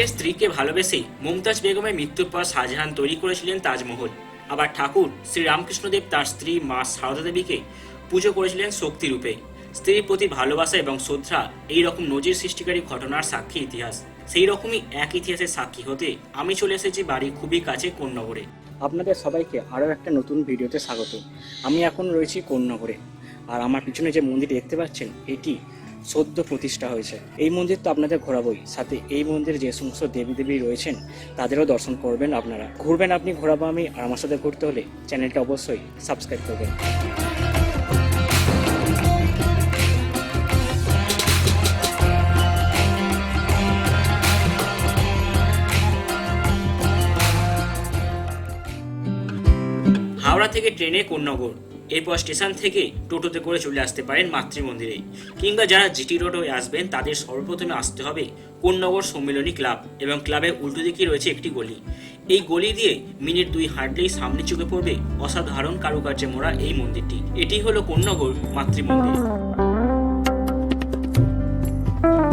নিজের স্ত্রীকে ভালোবেসে মুমতাজ বেগমের মৃত্যুর পর শাহজাহান তৈরি করেছিলেন তাজমহল। আবার ঠাকুর শ্রী রামকৃষ্ণদেব তার স্ত্রী মা সারদা দেবীকে পুজো করেছিলেন শক্তিরূপে। স্ত্রীর প্রতি ভালোবাসা এবং শ্রদ্ধা এই রকম নজির সৃষ্টিকারী ঘটনার সাক্ষী ইতিহাস। সেই রকমই এক ইতিহাসের সাক্ষী হতে আমি চলে এসেছি বাড়ি খুবই কাছে কোন্নগরে। আপনাদের সবাইকে আরও একটা নতুন ভিডিওতে স্বাগত। আমি এখন রয়েছি কোন্নগরে। আর আমার পিছনে যে মন্দির দেখতে পাচ্ছেন, এটি সদ্য প্রতিষ্ঠা হয়েছে। এই মন্দির তো আপনাদের ঘোরাবই। সাথে এই মন্দিরে যে সমস্ত দেবী দেবী রয়েছেন, তাদেরও দর্শন করবেন আপনারা। ঘুরবেন আপনি ঘোরাবো আমি, আর আমার সাথে ঘুরতে হলে চ্যানেলটা অবশ্যই সাবস্ক্রাইব করবেন। হাওড়া থেকে ট্রেনে কোন্নগর। এরপর স্টেশন থেকে টোটোতে করে চলে আসতে পারেন মাতৃমন্দিরে। কিংবা যারা জিটি রোড হয়ে আসবেন, তাদের সর্বপ্রথমে আসতে হবে কোন্নগর সম্মিলনী ক্লাব এবং ক্লাবের উল্টো দিকে রয়েছে একটি গলি। এই গলি দিয়ে মিনিট দুই হাঁটলেই সামনে চোখে পড়বে অসাধারণ কারুকার্যে মোড়া এই মন্দিরটি। এটি হলো কোন্নগর মাতৃ মন্দির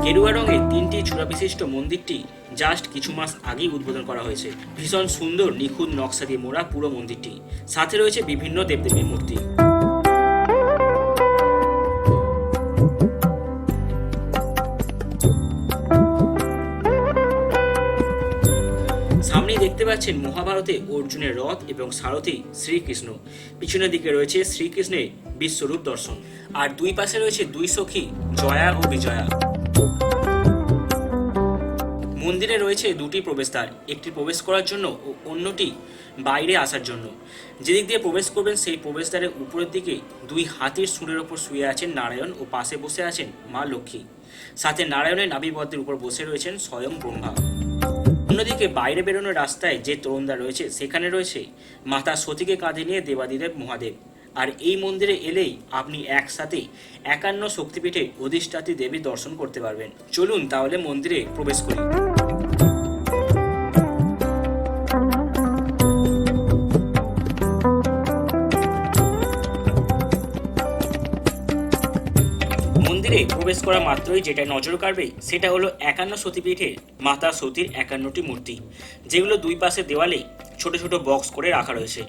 গেরুয়া রঙের তিনটি বিশিষ্ট মন্দিরটি জাস্ট কিছু মাস আগেই উদ্বোধন করা হয়েছে। ভীষণ সুন্দর, নিখুঁত নকশা দিয়ে মোড়া পুরো মন্দিরটি। সাথে রয়েছে বিভিন্ন দেবদেবীর মূর্তি। সামনেই দেখতে পাচ্ছেন মহাভারতে অর্জুনের রথ এবং সারথি শ্রীকৃষ্ণ। পিছনের দিকে রয়েছে শ্রীকৃষ্ণের বিশ্বরূপ দর্শন। আর দুই পাশে রয়েছে দুই সখী, জয়া ও বিজয়া। মন্দিরে রয়েছে দুটি প্রবেশদ্বার, একটি প্রবেশ করার জন্য ও অন্যটি বাইরে আসার জন্য। যেদিক দিয়ে প্রবেশ করবেন, সেই প্রবেশদ্বারের উপরের দিকে দুই হাতির সুরের ওপর শুয়ে আছেন নারায়ণ ও পাশে বসে আছেন মা লক্ষ্মী। সাথে নারায়ণের নাভিবদ্ধের উপর বসে রয়েছেন স্বয়ং ব্রহ্মা। অন্যদিকে বাইরে বেরোনোর রাস্তায় যে তরুণদা রয়েছে, সেখানে রয়েছে মাতা সতীকে কাঁধে নিয়ে দেবাদিদেব মহাদেব। আর এই মন্দিরে এলেই আপনি একসাথে একান্ন শক্তিপীঠে অধিষ্ঠাত্রী দেবী দর্শন করতে পারবেন। চলুন তাহলে মন্দিরে প্রবেশ করি। মন্দিরে প্রবেশ করা মাত্রই যেটা নজর কাড়বে, সেটা হলো একান্ন সতীপীঠের মাতা সতীর একান্নটি মূর্তি, যেগুলো দুই পাশে দেওয়ালে ছোট ছোট বক্স করে রাখা রয়েছে।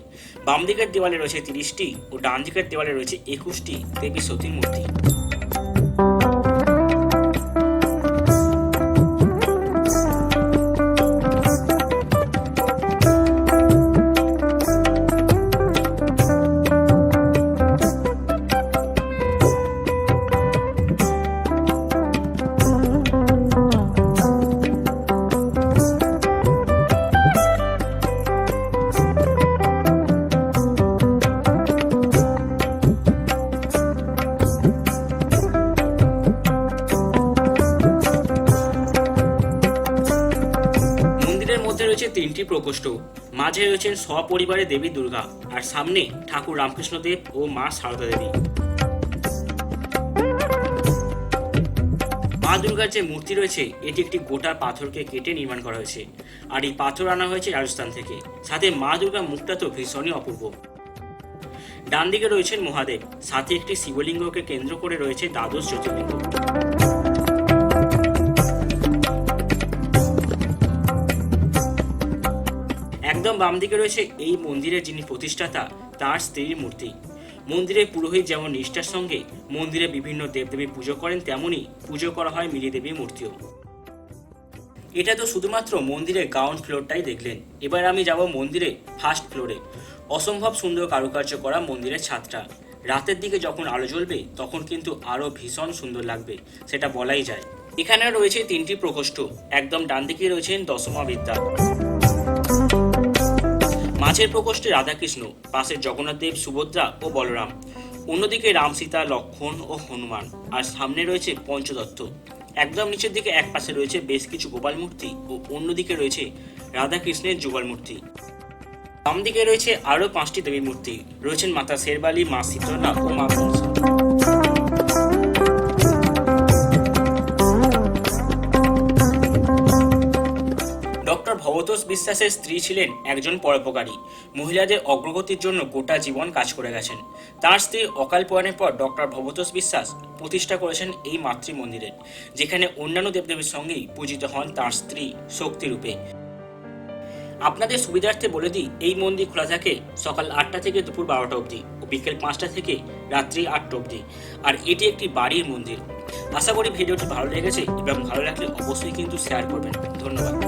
বাম দিকের দেওয়ালে রয়েছে তিরিশটি ও ডান দিকের দেওয়ালে রয়েছে একুশটি দেবী সতীর মূর্তি। রয়েছে তিনটি প্রকোষ্ঠ। মাঝে রয়েছেন সপরিবারে দেবী দুর্গা আর সামনে ঠাকুর রামকৃষ্ণ দেব ও মা সারদা দেবী। মা দুর্গার যে মূর্তি রয়েছে, এটি একটি গোটা পাথরকে কেটে নির্মাণ করা হয়েছে। আর এই পাথর আনা হয়েছে রাজস্থান থেকে। সাথে মা দুর্গার মুখটা তো ভীষণই অপূর্ব। ডান দিকে রয়েছেন মহাদেব। সাথে একটি শিবলিঙ্গকে কেন্দ্র করে রয়েছে দ্বাদশ জ্যোতির্লিঙ্গ। বাম দিকে রয়েছে এই মন্দিরের যিনি প্রতিষ্ঠাতা, তার স্ত্রীর মূর্তি। মন্দিরের পুরোহিত যেমন নিষ্ঠার সঙ্গে মন্দিরে বিভিন্ন দেবদেবী পুজো করেন তেমনই পুজো করা হয় মিলি দেবীর মূর্তিও। এটা তো শুধুমাত্র মন্দিরের গ্রাউন্ড ফ্লোরটাই দেখলেন। এবার আমি যাব মন্দিরে ফার্স্ট ফ্লোরে অসম্ভব সুন্দর কারুকার্য করা মন্দিরের ছাদটা। রাতের দিকে যখন আলো জ্বলবে, তখন কিন্তু আরও ভীষণ সুন্দর লাগবে, সেটা বলাই যায়। এখানে রয়েছে তিনটি প্রকোষ্ঠ। একদম ডান দিকে রয়েছেন দশমা বিদ্যা। মাঝের প্রকোষ্ঠে রাধাকৃষ্ণ পাশে জগন্নাথ দেব সুভদ্রা ও বলরাম। অন্যদিকে রাম, সীতা, লক্ষণ ও হনুমান। আর সামনে রয়েছে পঞ্চদত্ত। একদম নিচের দিকে এক পাশে রয়েছে বেশ কিছু গোপাল মূর্তি ও অন্যদিকে রয়েছে রাধাকৃষ্ণের যুগল মূর্তি। বাম দিকে রয়েছে আরও পাঁচটি দেবী মূর্তি। রয়েছেন মাতা শেরবালি, মা শীতলা ও মা ডক্টর বিশ্বাসের স্ত্রী ছিলেন একজন পরোপকারী। মহিলাদের অগ্রগতির জন্য গোটা জীবন কাজ করে গেছেন। তার স্ত্রী অকাল প্রয়াণের পর ডক্টর ভবতোষ বিশ্বাস প্রতিষ্ঠা করেছেন এই মাতৃ মন্দিরের যেখানে অন্যান্য দেবদেবীর সঙ্গেই পূজিত হন তার স্ত্রী শক্তিরূপে। আপনাদের সুবিধার্থে বলে দিই, এই মন্দির খোলা থাকে সকাল আটটা থেকে দুপুর বারোটা অবধি ও বিকেল পাঁচটা থেকে রাত্রি আটটা অবধি। আর এটি একটি বাড়ির মন্দির। আশা করি ভিডিওটি ভালো লেগেছে এবং ভালো লাগলে অবশ্যই কিন্তু শেয়ার করবেন। ধন্যবাদ।